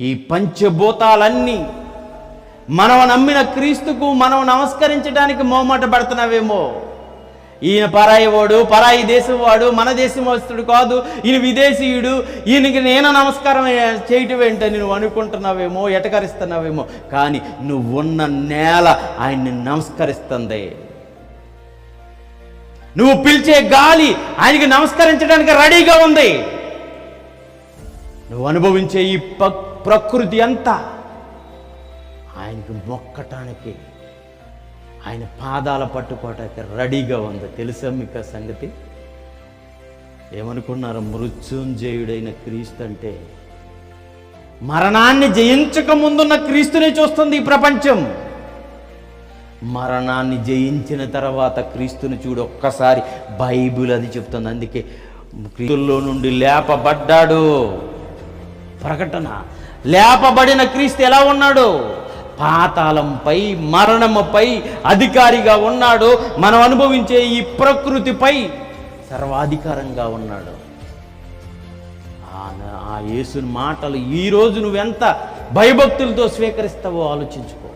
ఈ పంచభూతాలన్నీ మనం నమ్మిన క్రీస్తుకు మనం నమస్కరించడానికి మోమాట పడుతున్నావేమో. ఈయన పరాయి వాడు పరాయి దేశం వాడు మన దేశం వస్తుడు కాదు ఈయన విదేశీయుడు ఈయనకి నేను నమస్కారం చేయటం ఏంటని నువ్వు అనుకుంటున్నావేమో ఎటకరిస్తున్నావేమో. కానీ నువ్వు ఉన్న నేల ఆయన్ని నమస్కరిస్తుంది. నువ్వు పిలిచే గాలి ఆయనకి నమస్కరించడానికి రెడీగా ఉంది. నువ్వు అనుభవించే ఈ ప్రకృతి అంతా ఆయనకి మొక్కటానికి ఆయన పాదాల పట్టుకోవటానికి రెడీగా ఉంది. తెలుసా మీకు ఆ సంగతి? ఏమనుకున్నారు? మృత్యుంజయుడైన క్రీస్తు అంటే మరణాన్ని జయించక ముందున్న క్రీస్తుని చూస్తుంది ఈ ప్రపంచం. మరణాన్ని జయించిన తర్వాత క్రీస్తుని చూడు ఒక్కసారి బైబిల్ అది చెప్తుంది. అందుకే క్రీస్తుల్లో నుండి లేపబడ్డాడు. ప్రకటన. లేపబడిన క్రీస్తు ఎలా ఉన్నాడు? పాతాళంపై మరణముపై అధికారిగా ఉన్నాడు. మనం అనుభవించే ఈ ప్రకృతిపై సర్వాధికారంగా ఉన్నాడు. ఆ- ఆ మాటలు ఈరోజు నువ్వెంత భయభక్తులతో స్వీకరిస్తావో ఆలోచించుకో.